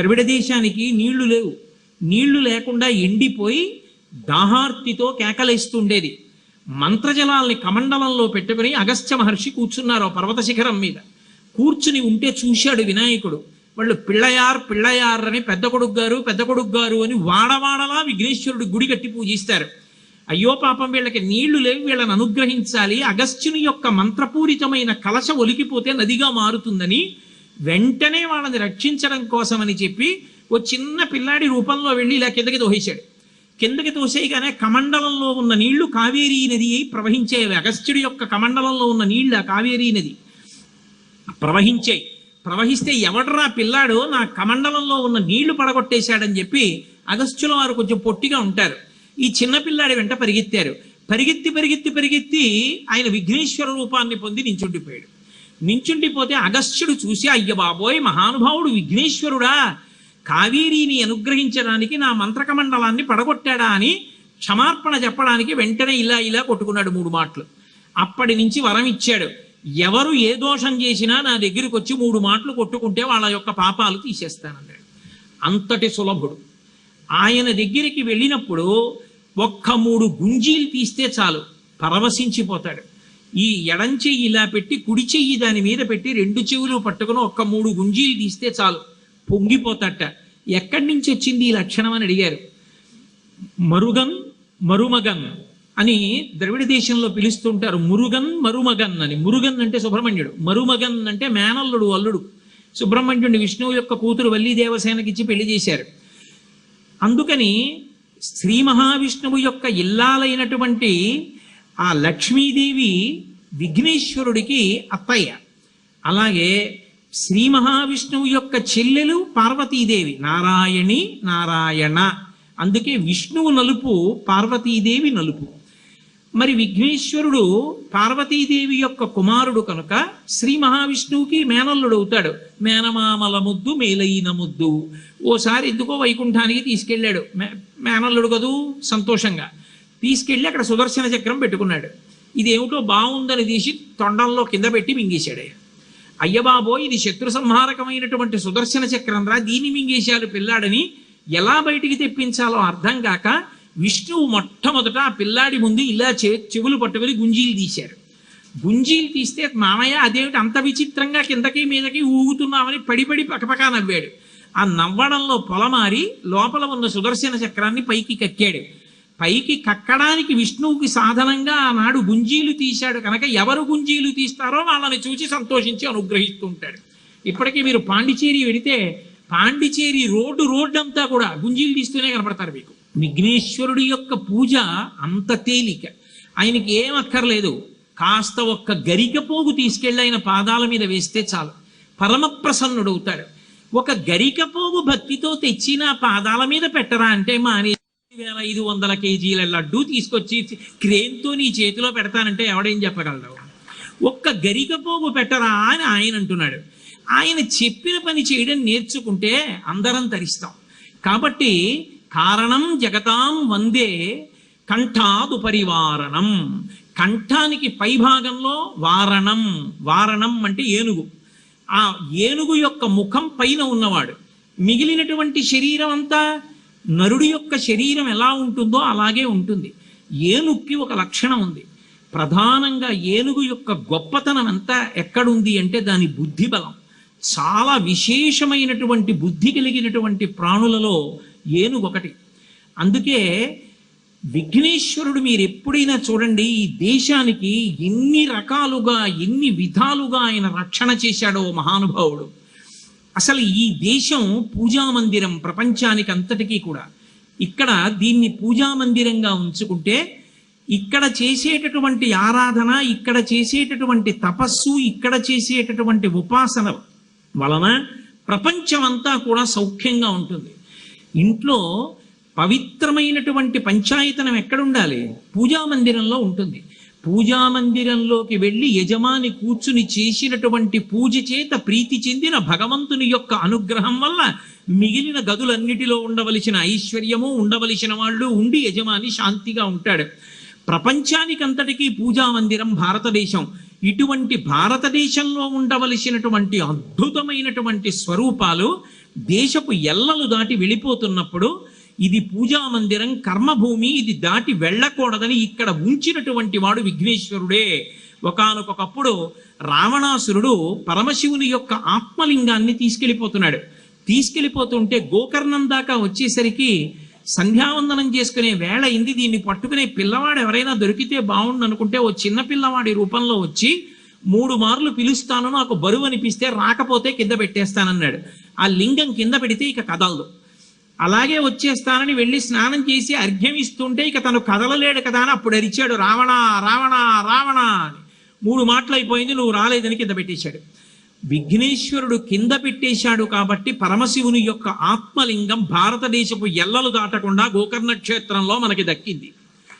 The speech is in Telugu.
ద్రవిడ దేశానికి నీళ్ళు లేవు. నీళ్ళు లేకుండా ఎండిపోయి దాహార్తితో కేకలేస్తుండేది. మంత్రజలాల్ని కమండలంలో పెట్టుకుని అగస్త్య మహర్షి కూర్చున్నారు ఆ పర్వత శిఖరం మీద. కూర్చుని ఉంటే చూశాడు వినాయకుడు. వాళ్ళు పిళ్ళయార్ పిళ్ళయార్ అని పెద్ద కొడుకు గారు పెద్ద కొడుకు గారు అని వాడవాడలా విఘ్నేశ్వరుడు గుడి కట్టి పూజిస్తారు. అయ్యో పాపం వీళ్ళకి నీళ్ళు లేవు వీళ్ళని అనుగ్రహించాలి. అగస్త్యుని యొక్క మంత్రపూరితమైన కలశ ఒలికిపోతే నదిగా మారుతుందని వెంటనే వాళ్ళని రక్షించడం కోసమని చెప్పి ఓ చిన్న పిల్లాడి రూపంలో వెళ్ళి ఇలా కిందకి తోసేశాడు. కిందకి తోసేయగానే కమండలంలో ఉన్న నీళ్ళు కావేరీ నది అయి ప్రవహించేవి అగస్త్యుడి యొక్క కమండలంలో ఉన్న నీళ్ళు ఆ కావేరీ నది ప్రవహించాయి. ప్రవహిస్తే ఎవడరా పిల్లాడు నా కమండలంలో ఉన్న నీళ్ళు పడగొట్టేశాడని చెప్పి అగస్త్యుల వారు కొంచెం పొట్టిగా ఉంటారు. ఈ చిన్న పిల్లాడి వెంట పరిగెత్తారు. పరిగెత్తి పరిగెత్తి పరిగెత్తి ఆయన విఘ్నేశ్వర రూపాన్ని పొంది నించుండిపోయాడు. నించుండిపోతే అగస్త్యుడు చూసి అయ్య బాబోయ్ మహానుభావుడు విఘ్నేశ్వరుడా కావేరీని అనుగ్రహించడానికి నా మంత్రకమండలాన్ని పడగొట్టాడా అని క్షమార్పణ చెప్పడానికి వెంటనే ఇలా ఇలా కొట్టుకున్నాడు మూడు మాటలు. అప్పటి నుంచి వరం ఇచ్చాడు. ఎవరు ఏ దోషం చేసినా నా దగ్గరికి వచ్చి మూడు మాటలు కొట్టుకుంటే వాళ్ళ యొక్క పాపాలు తీసేస్తానన్నాడు. అంతటి సులభుడు. ఆయన దగ్గరికి వెళ్ళినప్పుడు ఒక్క మూడు గుంజీలు తీస్తే చాలు పరవశించిపోతాడు. ఈ ఎడం చెయ్యి ఇలా పెట్టి కుడి చెయ్యి దాని మీద పెట్టి రెండు చెవులు పట్టుకుని ఒక్క మూడు గుంజీలు తీస్తే చాలు. పొంగిపోతట ఎక్కడి నుంచి వచ్చింది ఈ లక్షణం అని అడిగారు. మరుగన్ మరుమగన్ అని ద్రవిడ దేశంలో పిలుస్తుంటారు మురుగన్ మరుమగన్ అని. మురుగన్ అంటే సుబ్రహ్మణ్యుడు. మరుమగన్ అంటే మేనల్లుడు అల్లుడు. సుబ్రహ్మణ్యుడిని విష్ణువు యొక్క కూతురు వల్లి దేవసేనకిచ్చి పెళ్ళి చేశారు. అందుకని శ్రీ మహావిష్ణువు యొక్క ఇల్లాలైనటువంటి ఆ లక్ష్మీదేవి విఘ్నేశ్వరుడికి అత్తయ్య. అలాగే శ్రీ మహావిష్ణువు యొక్క చెల్లెలు పార్వతీదేవి నారాయణి నారాయణ. అందుకే విష్ణువు నలుపు పార్వతీదేవి నలుపు. మరి విఘ్నేశ్వరుడు పార్వతీదేవి యొక్క కుమారుడు కనుక శ్రీ మహావిష్ణువుకి మేనల్లుడు అవుతాడు మేనమామల ముద్దు మేలైన ముద్దు. ఓసారి ఎందుకో వైకుంఠానికి తీసుకెళ్ళాడు. మే- మేనల్లుడు కదూ? సంతోషంగా. తీసుకెళ్ళి అక్కడ సుదర్శన చక్రం పెట్టుకున్నాడు. ఇదేమిటో బాగుందని తీసి తొండంలో కింద పెట్టి మింగేశాడు అయ్యబాబో ఇది శత్రు సంహారకమైనటువంటి సుదర్శన చక్రం రా దీన్ని మింగేశాడు పిల్లాడని ఎలా బయటికి తెప్పించాలో అర్థం కాక విష్ణువు మొట్టమొదట ఆ పిల్లాడి ముందు ఇలా చే చెవులు పట్టుకుని గుంజీలు తీశారు గుంజీలు తీస్తే మామయ్య అదేమిటి అంత విచిత్రంగా కిందకి మీదకి ఊగుతున్నామని పడిపడి పడి పకపకా నవ్వాడు. ఆ నవ్వడంలో పొలమారి లోపల ఉన్న సుదర్శన చక్రాన్ని పైకి కక్కాడు. పైకి కక్కడానికి విష్ణువుకి సాధనంగా ఆనాడు గుంజీలు తీశాడు కనుక ఎవరు గుంజీలు తీస్తారో వాళ్ళని చూసి సంతోషించి అనుగ్రహిస్తూ ఉంటాడు. ఇప్పటికీ మీరు పాండిచేరి వెడితే పాండిచేరి రోడ్డు రోడ్డు అంతా కూడా గుంజీలు తీస్తూనే కనపడతారు మీకు. విఘ్నేశ్వరుడి యొక్క పూజ అంత తేలిక. ఆయనకి ఏం అక్కర్లేదు. కాస్త ఒక్క గరిక పోగు తీసుకెళ్ళి ఆయన పాదాల మీద వేస్తే చాలు. పరమ ప్రసన్నుడు అవుతాడు. ఒక గరిక పోగు భక్తితో తెచ్చిన పాదాల మీద పెట్టరా అంటే మానే వేల ఐదు వందల కేజీల లడ్డు తీసుకొచ్చి క్రేన్తో నీ చేతిలో పెడతానంటే ఎవడేం చెప్పగలడు? ఒక్క గరిక పోగు పెట్టరా అని ఆయన అంటున్నాడు. ఆయన చెప్పిన పని చేయడం నేర్చుకుంటే అందరం తరిస్తాం. కాబట్టి కారణం జగతాం వందే కంఠాదు పరివారణం కంఠానికి పైభాగంలో వారణం. వారణం అంటే ఏనుగు. ఆ ఏనుగు యొక్క ముఖం పైన ఉన్నవాడు. మిగిలినటువంటి శరీరం అంతా నరుడి యొక్క శరీరం ఎలా ఉంటుందో అలాగే ఉంటుంది. ఏనుక్కి ఒక లక్షణం ఉంది. ప్రధానంగా ఏనుగు యొక్క గొప్పతనం అంతా ఎక్కడుంది అంటే దాని బుద్ధి బలం చాలా విశేషమైనటువంటి బుద్ధి కలిగినటువంటి ప్రాణులలో ఏనుగు ఒకటి. అందుకే విఘ్నేశ్వరుడు మీరు ఎప్పుడైనా చూడండి ఈ దేశానికి ఎన్ని రకాలుగా ఎన్ని విధాలుగా ఆయన రక్షణ చేశాడో మహానుభావుడు. అసలు ఈ దేశం పూజా మందిరం ప్రపంచానికి అంతటికీ కూడా ఇక్కడ దీన్ని పూజా మందిరంగా ఉంచుకుంటే ఇక్కడ చేసేటటువంటి ఆరాధన ఇక్కడ చేసేటటువంటి తపస్సు ఇక్కడ చేసేటటువంటి ఉపాసన వలన ప్రపంచమంతా కూడా సౌఖ్యంగా ఉంటుంది. ఇంట్లో పవిత్రమైనటువంటి పంచాయతనం ఎక్కడుండాలి పూజా మందిరంలో ఉంటుంది. పూజామందిరంలోకి వెళ్ళి యజమాని కూర్చుని చేసినటువంటి పూజ చేత ప్రీతి చెందిన భగవంతుని యొక్క అనుగ్రహం వల్ల మిగిలిన గదులన్నిటిలో ఉండవలసిన ఐశ్వర్యము ఉండవలసిన వాళ్ళు ఉండి యజమాని శాంతిగా ఉంటాడు. ప్రపంచానికంతటికీ పూజా మందిరం భారతదేశం. ఇటువంటి భారతదేశంలో ఉండవలసినటువంటి అద్భుతమైనటువంటి స్వరూపాలు దేశపు ఎల్లలు దాటి వెళ్ళిపోతున్నప్పుడు ఇది పూజా మందిరం కర్మభూమి ఇది దాటి వెళ్ళకూడదని ఇక్కడ ఉంచినటువంటి వాడు విఘ్నేశ్వరుడే. ఒకానొకప్పుడు రావణాసురుడు పరమశివుని యొక్క ఆత్మలింగాన్ని తీసుకెళ్ళిపోతున్నాడు. తీసుకెళ్ళిపోతుంటే గోకర్ణం దాకా వచ్చేసరికి సంధ్యావందనం చేసుకునే వేళ అయింది. దీన్ని పట్టుకునే పిల్లవాడు ఎవరైనా దొరికితే బాగుండు అనుకుంటే ఓ చిన్న పిల్లవాడి రూపంలో వచ్చి మూడు మార్లు పిలుస్తాను నాకు బరువు అనిపిస్తే రాకపోతే కింద పెట్టేస్తానన్నాడు. ఆ లింగం కింద పెడితే ఇక కదలదు. అలాగే వచ్చేస్తానని వెళ్ళి స్నానం చేసి అర్ఘ్యం ఇస్తుంటే ఇక తను కదలలేడు కదా అని అప్పుడు అరిచాడు రావణ రావణ రావణ అని. మూడు మాటలు అయిపోయింది నువ్వు రాలేదని కింద పెట్టేశాడు. విఘ్నేశ్వరుడు కింద పెట్టేశాడు కాబట్టి పరమశివుని యొక్క ఆత్మలింగం భారతదేశపు ఎల్లలు దాటకుండా గోకర్ణ క్షేత్రంలో మనకి దక్కింది.